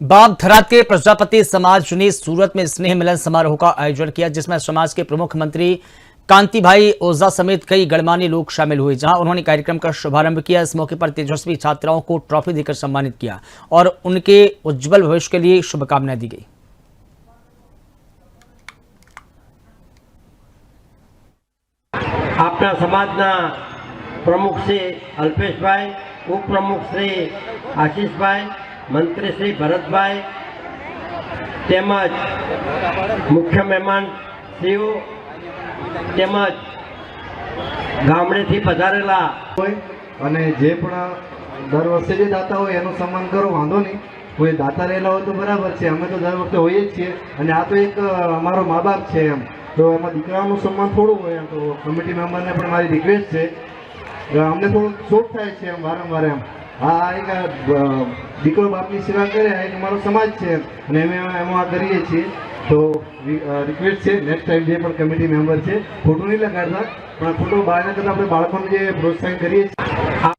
बाग थराद के प्रजापति समाज ने सूरत में स्नेह मिलन समारोह का आयोजन किया जिसमें समाज के प्रमुख मंत्री कांति भाई ओझा समेत कई गणमान्य लोग शामिल हुए जहां उन्होंने कार्यक्रम का शुभारंभ किया इस मौके पर तेजस्वी छात्राओं को ट्रॉफी देकर सम्मानित किया और उनके उज्जवल भविष्य के लिए शुभकामनाएं दी गई આપણા સમાજના પ્રમુખ શ્રી અલ્પેશભાઈ ઉપપ્રમુખ શ્રી આશીષભાઈ મંત્રી શ્રી ભરતભાઈ તેમજ મુખ્ય મહેમાન શિવ તેમજ ગામડેથી પધારેલા હોય અને જે પણ દર વર્ષે જે દાતા હોય એનું સન્માન કરો, વાંધો નહીં. કોઈ દાતા રહેલા હોય તો બરાબર છે, અમે તો દર વખતે હોઈએ જ છીએ. અને આ તો એક અમારો મા બાપ છે એમ. તો એમાં દીકરાઓનું સન્માન થોડું હોય એમ, તો કમિટી મેમ્બરને પણ મારી રિક્વેસ્ટ છે. અમને થોડું શોખ થાય છે એમ, વારંવાર એમ. આ એક દીકરો બાપની સેવા કરે એક મારો સમાજ છે. અને અમે એમાં કરીએ છીએ. તો રિક્વેસ્ટ છે નેક્સ્ટ ટાઈમ જે પણ કમિટી મેમ્બર છે ખોટું નહીં લગાડતા, પણ ફોટો બહાર કરતાં આપણે બાળકોને જે પ્રોત્સાહન કરીએ છીએ.